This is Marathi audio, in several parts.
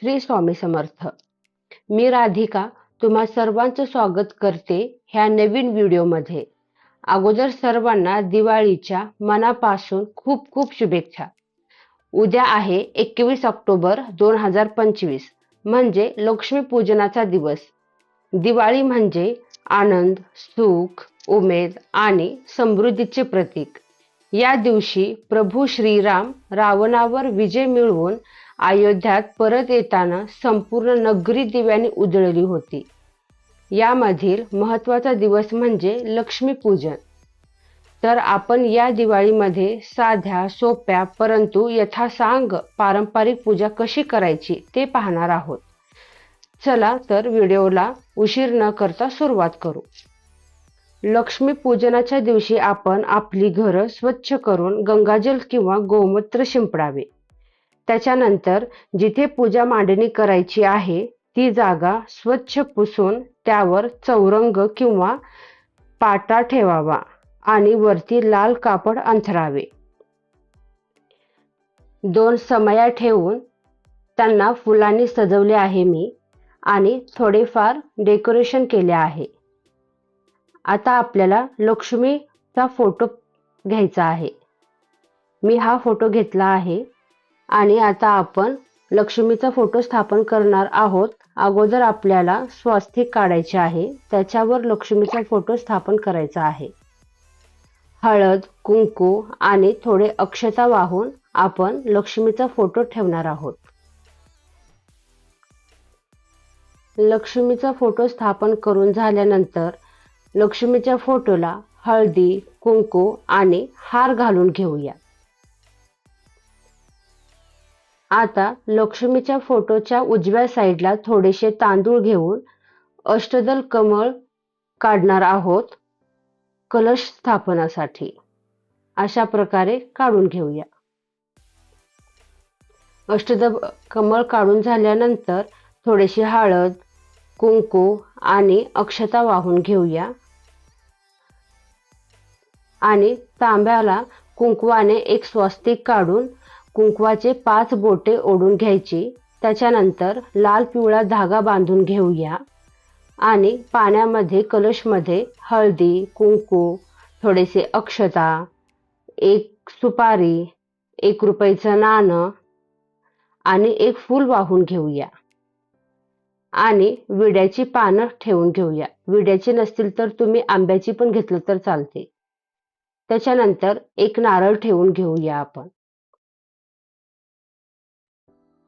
श्री स्वामी समर्थ. मी राधिका तुम्हा सर्वांचं स्वागत करते ह्या नवीन व्हिडिओमध्ये. अगोदर सर्वांना दिवाळीच्या मनापासून खूप खूप शुभेच्छा. उद्या आहे एकवीस ऑक्टोबर दोन हजार पंचवीस म्हणजे लक्ष्मीपूजनाचा दिवस. दिवाळी म्हणजे आनंद सुख उमेद आणि समृद्धीचे प्रतीक. या दिवशी प्रभू श्रीराम रावणावर विजय मिळवून अयोध्यात परत येताना संपूर्ण नगरी दिव्याने उजळली होती. यामधील महत्त्वाचा दिवस म्हणजे लक्ष्मीपूजन. तर आपण या दिवाळीमध्ये साध्या सोप्या परंतु यथासांग पारंपरिक पूजा कशी करायची ते पाहणार आहोत. चला तर व्हिडिओला उशीर न करता सुरुवात करू. लक्ष्मीपूजनाच्या दिवशी आपण आपली घरं स्वच्छ करून गंगाजल किंवा गोमूत्र शिंपडावे. त्याच्यानंतर जिथे पूजा मांडणी करायची आहे ती जागा स्वच्छ पुसून त्यावर चौरंग किंवा पाटा ठेवावा आणि वरती लाल कापड अंथरावे. दोन समया ठेवून त्यांना फुलांनी सजवले आहे मी आणि थोडेफार डेकोरेशन केले आहे. आता आपल्याला लक्ष्मीचा फोटो घ्यायचा आहे. मी हा फोटो घेतला आहे. आणि आता आपण लक्ष्मीचा फोटो स्थापन करणार आहोत. अगोदर आपल्याला स्वास्तिक काढायचे आहे. त्याच्यावर लक्ष्मीचा फोटो स्थापन करायचा आहे. हळद कुंकू आणि थोडे अक्षता वाहून आपण लक्ष्मीचा फोटो ठेवणार आहोत. लक्ष्मीचा फोटो स्थापन करून झाल्यानंतर लक्ष्मीच्या फोटोला हळदी कुंकू आणि हार घालून घेऊया. आता लक्ष्मीच्या फोटोच्या उजव्या साईडला थोडेसे तांदूळ घेऊन अष्टदल कमळ काढणार आहोत कलश स्थापनासाठी. अशा प्रकारे काढून घेऊया. अष्टदल कमळ काढून झाल्यानंतर थोडीशी हळद कुंकू आणि अक्षता वाहून घेऊया. आणि तांब्याला कुंकवाने एक स्वस्तिक काढून कुंकवाचे पाच बोटे ओढून घ्यायची. त्याच्यानंतर लाल पिवळा धागा बांधून घेऊया. आणि पाण्यामध्ये कलशमध्ये हळदी कुंकू थोडेसे अक्षता एक सुपारी एक रुपयाचं नाणं आणि एक फूल वाहून घेऊया. आणि विड्याची पानं ठेवून घेऊया. विड्याची नसतील तर तुम्ही आंब्याची पण घेतलं तर चालते. त्याच्यानंतर एक नारळ ठेवून घेऊया आपण.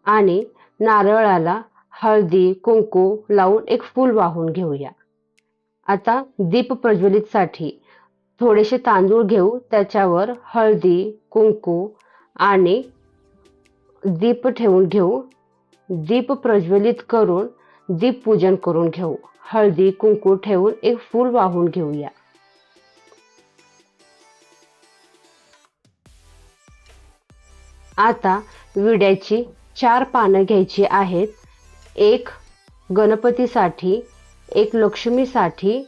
आणि नारळाला हळदी कुंकू लावून एक फूल वाहून घेऊया. आता दीप प्रज्वलितसाठी थोडेसे तांदूळ घेऊ. त्याच्यावर हळदी कुंकू आणि दीप ठेवून घेऊ. दीप प्रज्वलित करून दीप पूजन करून घेऊ. हळदी कुंकू ठेवून एक फूल वाहून घेऊया. आता विड्याची चार पानं घ्यायची आहेत. एक गणपतीसाठी एक लक्ष्मीसाठी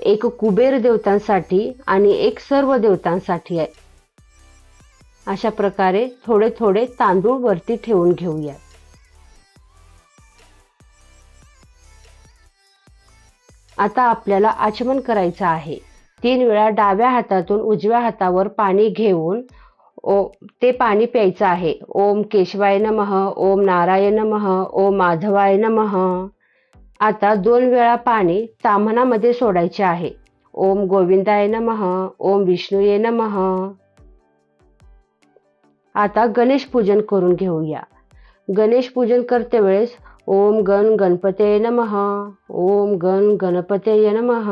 एक कुबेर देवतांसाठी आणि एक सर्व देवतांसाठी आहे. अशा प्रकारे थोडे थोडे तांदूळ वरती ठेवून घेऊया. आता आपल्याला आचमन करायचं आहे. तीन वेळा डाव्या हातातून उजव्या हातावर पाणी घेऊन ओ ते पाणी प्यायचं आहे. ओम केशवाय नमः ओम नारायण नमः ओम माधवाय नमः. आता दोन वेळा पाणी ताम्हणामध्ये सोडायचे आहे. ओम गोविंदाय नमः ओम विष्णूये नमः. आता गणेश पूजन करून घेऊया. गणेश पूजन करते वेळेस ओम गण गणपते नमः ओम गण गणपते नमः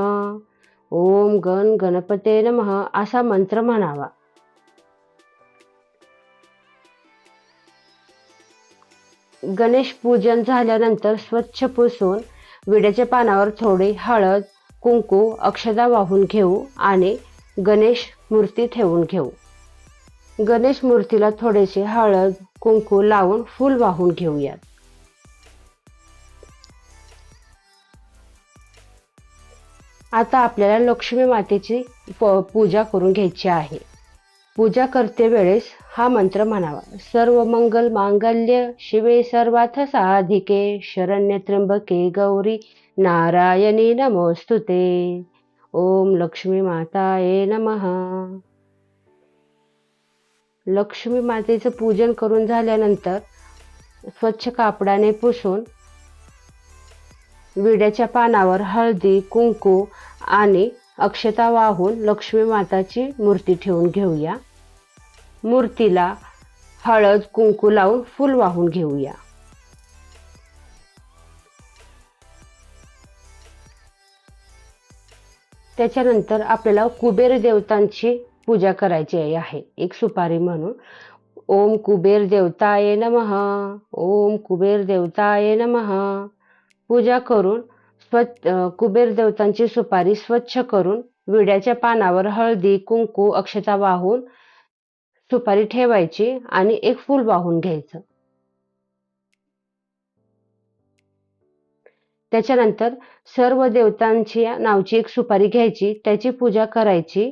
ओम गण गणपते नमः असा मंत्र म्हणावा. गणेश पूजन झाल्यानंतर स्वच्छ पुसून विड्याच्या पानावर थोडी हळद कुंकू अक्षदा वाहून घेऊ आणि गणेश मूर्ती ठेवून घेऊ. गणेश मूर्तीला थोडेसे हळद कुंकू लावून फूल वाहून घेऊयात. आता आपल्याला लक्ष्मी मातेची पूजा करून घ्यायची आहे. पूजा करते वेळेस हा मंत्र म्हणावा. सर्व मंगल मांगल्य शिवे सर्वाथ साधिके शरण्य त्र्यंबके गौरी नारायणी नमोस्तुते ओम लक्ष्मी माताये नमः. लक्ष्मी मातेचं पूजन करून झाल्यानंतर स्वच्छ कापडाने पुसून विड्याच्या पानावर हळदी कुंकू आणि अक्षता वाहून लक्ष्मी माताची मूर्ती ठेवून घेऊया. मूर्तीला हळद कुंकू लावून फूल वाहून घेऊया. त्याच्यानंतर आपल्याला कुबेर देवतांची पूजा करायची आहे. एक सुपारी म्हणून. ओम कुबेर देवताय नमः. ओम कुबेर देवताय नमः. पूजा करून स्वच्छ कुबेर देवतांची सुपारी स्वच्छ करून विड्याच्या पानावर हळदी कुंकू अक्षता वाहून सुपारी ठेवायची आणि एक फूल वाहून घ्यायचं. त्याच्यानंतर सर्व देवतांची नावची एक सुपारी घ्यायची त्याची पूजा करायची.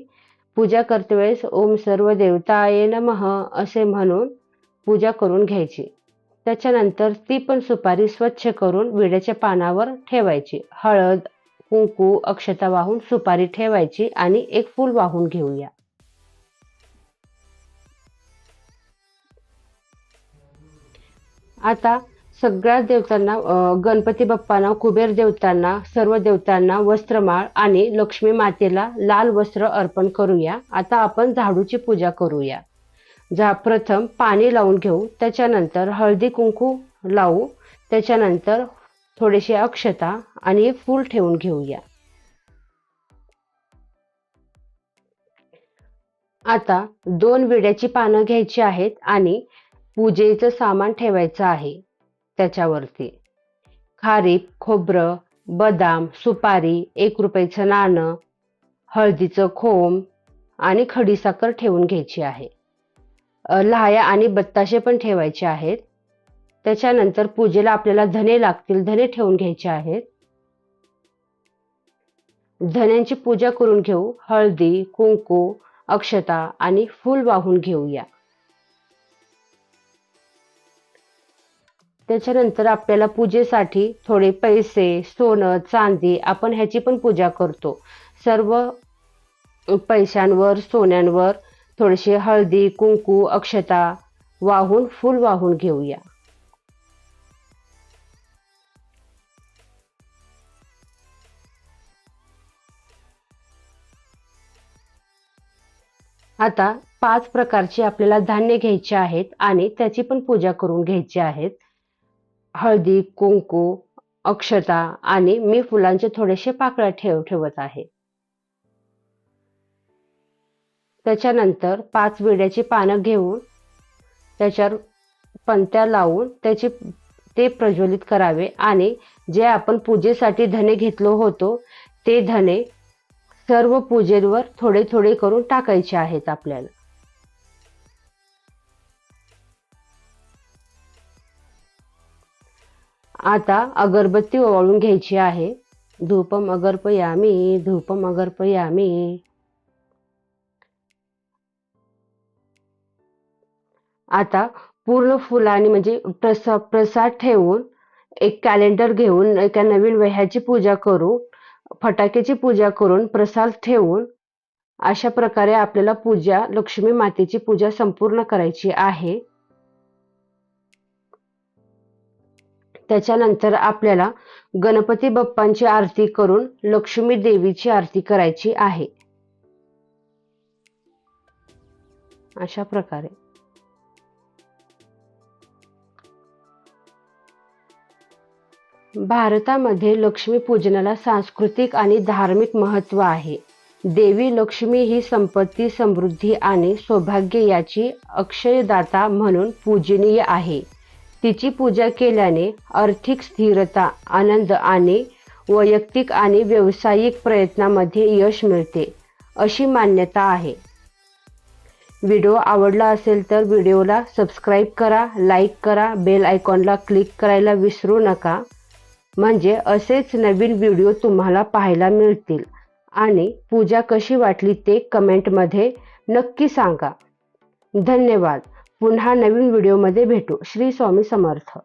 पूजा करते वेळेस ओम सर्व देवताये नमः असे म्हणून पूजा करून घ्यायची. त्याच्यानंतर ती पण सुपारी स्वच्छ करून विड्याच्या पानावर ठेवायची. हळद कुंकू अक्षता वाहून सुपारी ठेवायची आणि एक फूल वाहून घेऊया. आता सगळ्या देवतांना गणपती बाप्पांना कुबेर देवतांना सर्व देवतांना वस्त्रमाळ आणि लक्ष्मी मातेला लाल वस्त्र अर्पण करूया. आता आपण झाडूची पूजा करूया. जा प्रथम पाणी लावून घेऊ त्याच्यानंतर हळदी कुंकू लावू त्याच्यानंतर थोडेसे अक्षता आणि फूल ठेवून घेऊया. आता दोन विड्याची पानं घ्यायची आहेत आणि पूजेचं सामान ठेवायचं आहे त्याच्यावरती. खारीप खोबरं बदाम सुपारी एक रुपयाचं नाणं हळदीचं खोम आणि खडीसाखर ठेवून घ्यायची आहे. लहाया आणि बत्ताशे पण ठेवायचे आहेत. त्याच्यानंतर पूजेला आपल्याला धने लागतील धने ठेवून घ्यायचे आहेत. धन्यांची पूजा करून घेऊ हळदी कुंकू अक्षता आणि फूल वाहून घेऊया. त्याच्यानंतर आपल्याला पूजेसाठी थोडे पैसे सोनं चांदी आपण ह्याची पण पूजा करतो. सर्व पैशांवर सोन्यांवर थोडेसे हळदी कुंकू अक्षता वाहून फूल वाहून घेऊया. आता पाच प्रकारची आपल्याला धान्य घ्यायचे आहेत आणि त्याची पण पूजा करून घ्यायची आहेत. हळदी कुंकू अक्षता आणि मी फुलांचे थोडेसे पाकळ्या ठेव ठेवत आहे. त्याच्यानंतर पाच विड्याची पानं घेऊन त्याच्यावर पंत्या लावून त्याचे ते प्रज्वलित करावे. आणि जे आपण पूजेसाठी धने घेतलो होतो ते धने सर्व पूजेवर थोडे थोडे करून टाकायचे आहेत आपल्याला. आता अगरबत्ती ओवाळून घ्यायची आहे. धूपम अगरपयामी धूपम अगरपयामी. आता पूर्ण फुलांनी म्हणजे प्रसा प्रसाद ठेवून एक कॅलेंडर घेऊन एका नवीन वह्याची पूजा करू फटाक्याची पूजा करून प्रसाद ठेवून अशा प्रकारे आपल्याला पूजा लक्ष्मी मातेची पूजा संपूर्ण करायची आहे. त्याच्यानंतर आपल्याला गणपती बाप्पांची आरती करून लक्ष्मी देवीची आरती करायची आहे. अशा प्रकारे. भारतामध्ये लक्ष्मीपूजनाला सांस्कृतिक आणि धार्मिक महत्त्व आहे. देवी लक्ष्मी ही संपत्ती समृद्धी आणि सौभाग्य याची अक्षयदाता म्हणून पूजनीय आहे. तिची पूजा केल्याने आर्थिक स्थिरता आनंद आणि वैयक्तिक आणि व्यावसायिक प्रयत्नामध्ये यश मिळते अशी मान्यता आहे. व्हिडिओ आवडला असेल तर व्हिडिओला सबस्क्राईब करा लाईक करा बेल आयकॉनला क्लिक करायला विसरू नका. म्हणजे असेच नवीन व्हिडिओ तुम्हाला पाहायला मिळतील. आणि पूजा कशी वाटली ते कमेंटमध्ये नक्की सांगा. धन्यवाद. पुन्हा नवीन व्हिडिओमध्ये भेटू. श्री स्वामी समर्थ.